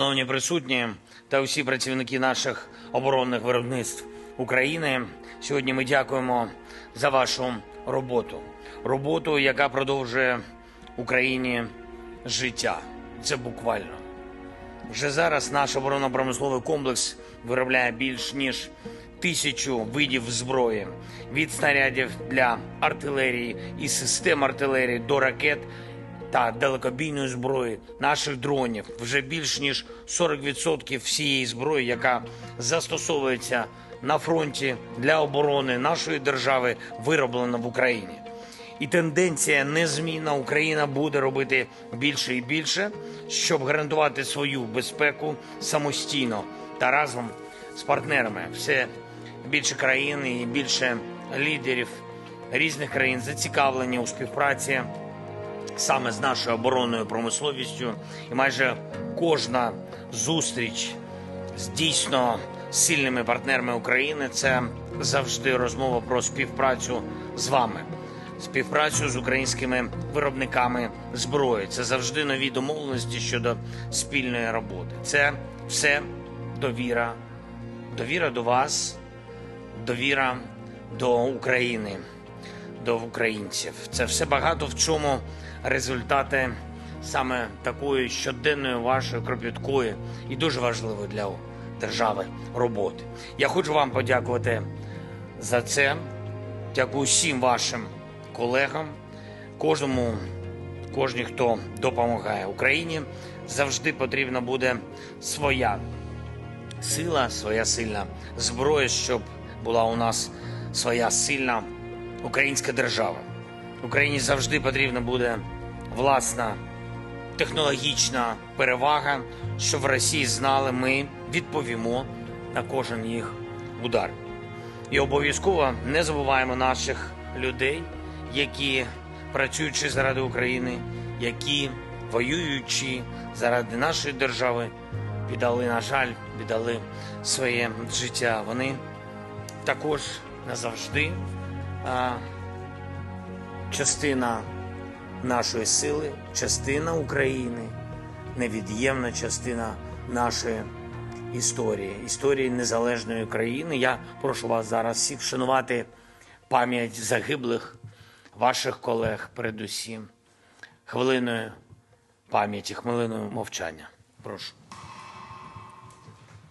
Шановні присутні та усі працівники наших оборонних виробництв України. Сьогодні ми дякуємо за вашу роботу. Роботу, яка продовжує Україні життя. Це буквально. Вже зараз наш оборонно-промисловий комплекс виробляє більш ніж тисячу видів зброї від снарядів для артилерії і систем артилерії до ракет та далекобійної зброї, наших дронів. Вже більш ніж 40% всієї зброї, яка застосовується на фронті для оборони нашої держави, вироблена в Україні. І тенденція незмінна. Україна буде робити більше і більше, щоб гарантувати свою безпеку самостійно та разом з партнерами. Все більше країн і більше лідерів різних країн зацікавлені у співпраці саме з нашою оборонною промисловістю, і майже кожна зустріч з дійсно сильними партнерами України це завжди розмова про співпрацю з вами, співпрацю з українськими виробниками зброї. Це завжди нові домовленості щодо спільної роботи. Це все довіра, довіра до вас, довіра до України до українців. Це все багато в чому результати саме такої щоденної вашої кропіткої і дуже важливої для держави роботи. Я хочу вам подякувати за це. Дякую всім вашим колегам, кожному, кожній, хто допомагає Україні. Завжди потрібна буде своя сила, своя сильна зброя, щоб була у нас своя сильна українська держава. Україні завжди потрібна буде власна технологічна перевага, щоб в Росії знали, ми відповімо на кожен їх удар. І обов'язково не забуваємо наших людей, які працюючи заради України, які воюючи заради нашої держави, віддали, на жаль, віддали своє життя. Вони також назавжди а, частина нашої сили, частина України, невід'ємна частина нашої історії, історії незалежної країни. Я прошу вас зараз всіх вшанувати пам'ять загиблих ваших колег, передусім, хвилиною пам'яті, хвилиною мовчання. Прошу.